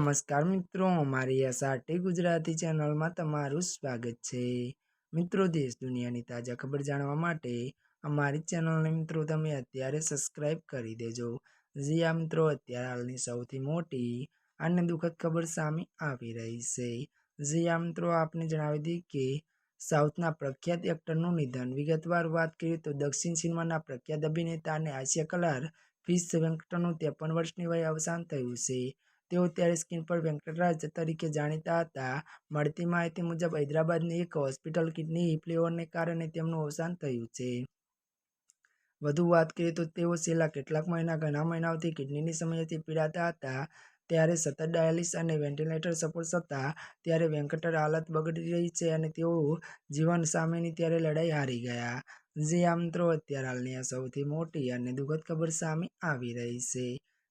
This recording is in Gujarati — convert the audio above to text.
નમસ્કાર મિત્રો, અમારી એસઆરટી ગુજરાતી ચેનલમાં તમારું સ્વાગત છે. મિત્રો, દેશ દુનિયાની તાજા ખબર જાણવા માટે અમારી ચેનલને મિત્રો તમે અત્યારે સબસ્ક્રાઇબ કરી દેજો. જી આ મિત્રો, અત્યારે હાલની સૌથી મોટી અને દુઃખદ ખબર સામે આવી રહી છે. જી આ મિત્રો, આપને જણાવી દઈએ કે સાઉથના પ્રખ્યાત એક્ટરનું નિધન. વિગતવાર વાત કરીએ તો દક્ષિણ સિનેમાના પ્રખ્યાત અભિનેતા અને હાસ્ય કલાર ફિશ વેંકટનું ત્રેપન વર્ષની વયે અવસાન થયું છે. તેઓ ત્યારે સ્ક્રીન પર વેંકટરાજ તરીકે જાણીતા હતા. મળતી માહિતી મુજબ, હૈદરાબાદની એક હોસ્પિટલ કિડની ફેલિયરને કારણે તેમનું અવસાન થયું છે. વધુ વાત કરીએ તો તેઓ છેલ્લા કેટલાક મહિના ઘણા મહિનાઓથી કિડનીની સમસ્યાથી પીડાતા હતા. ત્યારે સતત ડાયાલિસ અને વેન્ટિલેટર સપોર્ટ હતા ત્યારે વેંકટર હાલત બગડી રહી છે અને તેઓ જીવન સામેની ત્યારે લડાઈ હારી ગયા. જે આ મિત્રો અત્યારે હાલની આ સૌથી મોટી અને દુઃખદ ખબર સામે આવી રહી છે.